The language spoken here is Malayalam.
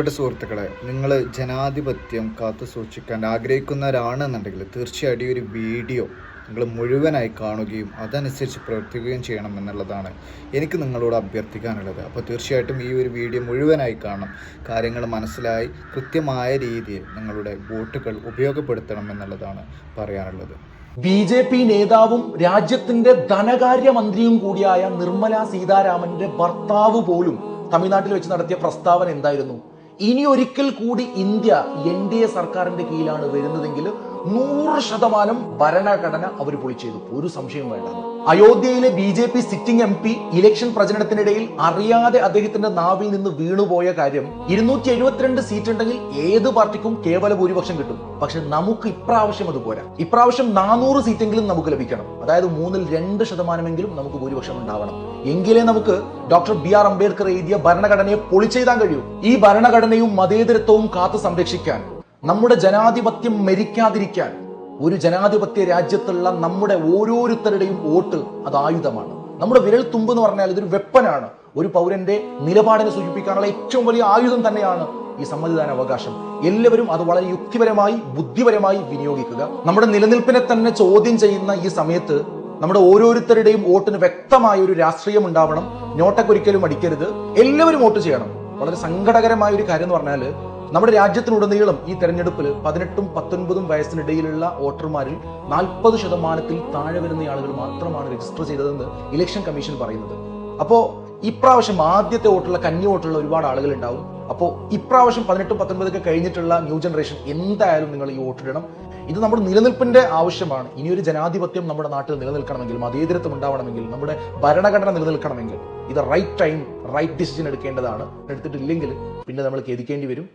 പ്രിയപ്പെട്ട സുഹൃത്തുക്കളെ നിങ്ങൾ ജനാധിപത്യം കാത്തു സൂക്ഷിക്കാൻ ആഗ്രഹിക്കുന്നവരാണെന്നുണ്ടെങ്കിൽ തീർച്ചയായിട്ടും ഒരു വീഡിയോ നിങ്ങൾ മുഴുവനായി കാണുകയും അതനുസരിച്ച് പ്രവർത്തിക്കുകയും ചെയ്യണം എന്നുള്ളതാണ് എനിക്ക് നിങ്ങളോട് അഭ്യർത്ഥിക്കാനുള്ളത്. അപ്പോൾ തീർച്ചയായിട്ടും ഈ ഒരു വീഡിയോ മുഴുവനായി കാണണം. കാര്യങ്ങൾ മനസ്സിലായി കൃത്യമായ രീതിയിൽ നിങ്ങളുടെ വോട്ടുകൾ ഉപയോഗപ്പെടുത്തണം എന്നുള്ളതാണ് പറയാനുള്ളത്. ബി ജെ പി നേതാവും രാജ്യത്തിന്റെ ധനകാര്യമന്ത്രിയും കൂടിയായ നിർമ്മല സീതാരാമന്റെ ഭർത്താവ് പോലും തമിഴ്നാട്ടിൽ വെച്ച് നടത്തിയ പ്രസ്താവന എന്തായിരുന്നു? ഇനി ഒരിക്കൽ കൂടി ഇന്ത്യ എൻ ഡി എ സർക്കാരിന്റെ കീഴിലാണ് വരുന്നതെങ്കിൽ നൂറ് ശതമാനം ഭരണഘടന അവർ പൊളിച്ചെയ്തു. ഒരു സംശയം വേണ്ട. അയോധ്യയിലെ B J P sitting M P election പ്രചരണത്തിനിടയിൽ അറിയാതെ അദ്ദേഹത്തിന്റെ നാവിൽ നിന്ന് വീണുപോയ കാര്യം ഇരുന്നൂറ്റി എഴുപത്തിരണ്ട് സീറ്റ് ഉണ്ടെങ്കിൽ ഏത് പാർട്ടിക്കും കേവല ഭൂരിപക്ഷം കിട്ടും. പക്ഷെ നമുക്ക് ഇപ്രാവശ്യം അത് പോരാ. ഇപ്രാവശ്യം നാനൂറ് സീറ്റെങ്കിലും നമുക്ക് ലഭിക്കണം. അതായത് മൂന്നിൽ രണ്ട് ശതമാനമെങ്കിലും നമുക്ക് ഭൂരിപക്ഷം ഉണ്ടാവണം. എങ്കിലേ നമുക്ക് ഡോക്ടർ ബി ആർ അംബേദ്കർ എഴുതിയ ഭരണഘടനയെ പൊളിച്ചെഴുതാൻ കഴിയൂ. ഈ ഭരണഘടനയും മതേതരത്വവും കാത്തു സംരക്ഷിക്കാൻ നമ്മുടെ ജനാധിപത്യം മരിക്കാതിരിക്കാൻ ഒരു ജനാധിപത്യ രാജ്യത്തുള്ള നമ്മുടെ ഓരോരുത്തരുടെയും വോട്ട് അത് ആയുധമാണ്. നമ്മുടെ വിരൽ തുമ്പ് എന്ന് പറഞ്ഞാൽ ഇതൊരു വെപ്പനാണ് ഒരു പൗരന്റെ നിലപാടിനെ സൂചിപ്പിക്കാനുള്ള ഏറ്റവും വലിയ ആയുധം തന്നെയാണ് ഈ സമ്മതിദാന അവകാശം എല്ലാവരും അത് വളരെ യുക്തിപരമായി ബുദ്ധിപരമായി വിനിയോഗിക്കുക. നമ്മുടെ നിലനിൽപ്പിനെ തന്നെ ചോദ്യം ചെയ്യുന്ന ഈ സമയത്ത് നമ്മുടെ ഓരോരുത്തരുടെയും വോട്ടിന് വ്യക്തമായ ഒരു രാഷ്ട്രീയം ഉണ്ടാവണം. നോട്ടക്കൊരിക്കലും അടിക്കരുത്. എല്ലാവരും വോട്ട് ചെയ്യണം. വളരെ സങ്കടകരമായ ഒരു കാര്യം എന്ന് പറഞ്ഞാൽ നമ്മുടെ രാജ്യത്തിനുടനീളം ഈ തെരഞ്ഞെടുപ്പിൽ പതിനെട്ടും പത്തൊൻപതും വയസ്സിനിടയിലുള്ള വോട്ടർമാരിൽ നാൽപ്പത് ശതമാനത്തിൽ താഴെ വരുന്ന ആളുകൾ മാത്രമാണ് രജിസ്റ്റർ ചെയ്തതെന്ന് ഇലക്ഷൻ കമ്മീഷൻ പറയുന്നത്. അപ്പോൾ ഇപ്രാവശ്യം ആദ്യത്തെ വോട്ടുള്ള കന്നി വോട്ടുള്ള ഒരുപാട് ആളുകൾ ഉണ്ടാവും അപ്പോൾ ഇപ്രാവശ്യം പതിനെട്ടും പത്തൊൻപതൊക്കെ കഴിഞ്ഞിട്ടുള്ള ന്യൂ ജനറേഷൻ എന്തായാലും നിങ്ങൾ ഈ വോട്ടിടണം ഇത് നമ്മുടെ നിലനിൽപ്പിന്റെ ആവശ്യമാണ്. ഇനിയൊരു ജനാധിപത്യം നമ്മുടെ നാട്ടിൽ നിലനിൽക്കണമെങ്കിൽ മതേതരത്വം ഉണ്ടാവണമെങ്കിൽ നമ്മുടെ ഭരണഘടന നിലനിൽക്കണമെങ്കിൽ ഇത് റൈറ്റ് ടൈം റൈറ്റ് ഡിസിഷൻ എടുക്കേണ്ടതാണ്. എടുത്തിട്ടില്ലെങ്കിൽ പിന്നെ നമ്മൾ ഖേദിക്കേണ്ടി വരും.